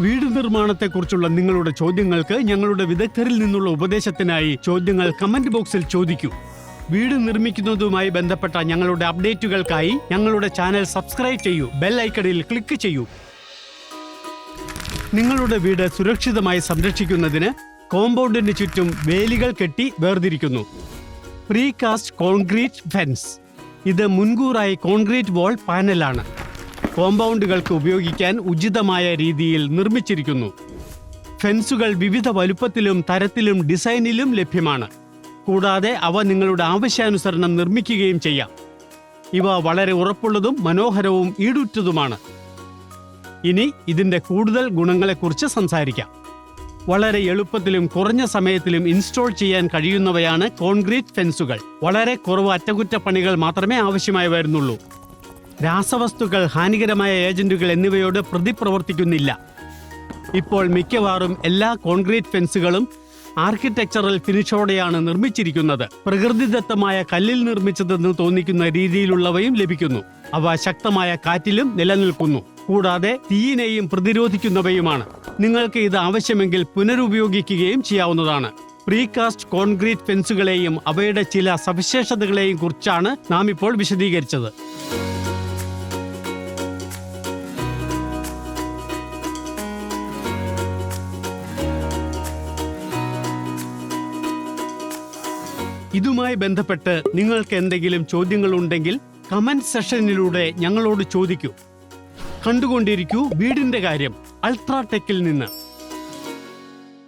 വീട് നിർമ്മാണത്തെക്കുറിച്ചുള്ള നിങ്ങളുടെ ചോദ്യങ്ങൾക്ക് ഞങ്ങളുടെ വിദഗ്ധരിൽ നിന്നുള്ള ഉപദേശത്തിനായി ചോദ്യങ്ങൾ കമന്റ് ബോക്സിൽ ചോദിക്കൂ. വീട് നിർമ്മിക്കുന്നതുമായി ബന്ധപ്പെട്ട ഞങ്ങളുടെ അപ്ഡേറ്റുകൾക്കായി ഞങ്ങളുടെ ചാനൽ സബ്സ്ക്രൈബ് ചെയ്യൂ. ബെൽ ഐക്കണിൽ ക്ലിക്ക് ചെയ്യൂ. നിങ്ങളുടെ വീട് സുരക്ഷിതമായി സംരക്ഷിക്കുന്നതിന് കോമ്പൗണ്ടിന് ചുറ്റും വേലികൾ കെട്ടി വേർതിരിക്കുന്നു. പ്രീകാസ്റ്റ് കോൺക്രീറ്റ് ഫെൻസ് ഇത് മുൻകൂറായി കോൺക്രീറ്റ് വാൾ പാനലാണ് കോമ്പൗണ്ടുകൾക്ക് ഉപയോഗിക്കാൻ ഉചിതമായ രീതിയിൽ നിർമ്മിച്ചിരിക്കുന്നു. ഫെൻസുകൾ വിവിധ വലുപ്പത്തിലും തരത്തിലും ഡിസൈനിലും ലഭ്യമാണ്. കൂടാതെ അവ നിങ്ങളുടെ ആവശ്യാനുസരണം നിർമ്മിക്കുകയും ചെയ്യാം. ഇവ വളരെ ഉറപ്പുള്ളതും മനോഹരവും ഈടുറ്റതുമാണ്. ഇനി ഇതിന്റെ കൂടുതൽ ഗുണങ്ങളെക്കുറിച്ച് സംസാരിക്കാം. വളരെ എളുപ്പത്തിലും കുറഞ്ഞ സമയത്തിലും ഇൻസ്റ്റാൾ ചെയ്യാൻ കഴിയുന്നവയാണ് കോൺക്രീറ്റ് ഫെൻസുകൾ. വളരെ കുറവ് അറ്റകുറ്റപ്പണികൾ മാത്രമേ ആവശ്യമായി വരുന്നുള്ളൂ രാസവസ്തുക്കൾ ഹാനികരമായ ഏജന്റുകൾ എന്നിവയോട് പ്രതിപ്രവർത്തിക്കുന്നില്ല ഇപ്പോൾ മിക്കവാറും എല്ലാ കോൺക്രീറ്റ് ഫെൻസുകളും ആർക്കിടെക്ചറൽ ഫിനിഷോടെയാണ് നിർമ്മിച്ചിരിക്കുന്നത്. പ്രകൃതിദത്തമായ കല്ലിൽ നിർമ്മിച്ചതെന്ന് തോന്നിക്കുന്ന രീതിയിലുള്ളവയും ലഭിക്കുന്നു. അവ ശക്തമായ കാറ്റിലും നിലനിൽക്കുന്നു. കൂടാതെ തീയിനെയും പ്രതിരോധിക്കുന്നവയുമാണ്. നിങ്ങൾക്ക് ഇത് ആവശ്യമെങ്കിൽ പുനരുപയോഗിക്കുകയും ചെയ്യാവുന്നതാണ്. പ്രീകാസ്റ്റ് കോൺക്രീറ്റ് ഫെൻസുകളെയും അവയുടെ ചില സവിശേഷതകളെയും കുറിച്ചാണ് നാം ഇപ്പോൾ വിശദീകരിച്ചത്. ഇതുമായി ബന്ധപ്പെട്ട് നിങ്ങൾക്ക് എന്തെങ്കിലും ചോദ്യങ്ങൾ ഉണ്ടെങ്കിൽ കമന്റ് സെഷനിലൂടെ ഞങ്ങളോട് ചോദിക്കൂ. കണ്ടുകൊണ്ടിരിക്കൂ വീടിന്റെ കാര്യം അൾട്രാടെക്കിൽ നിന്ന്.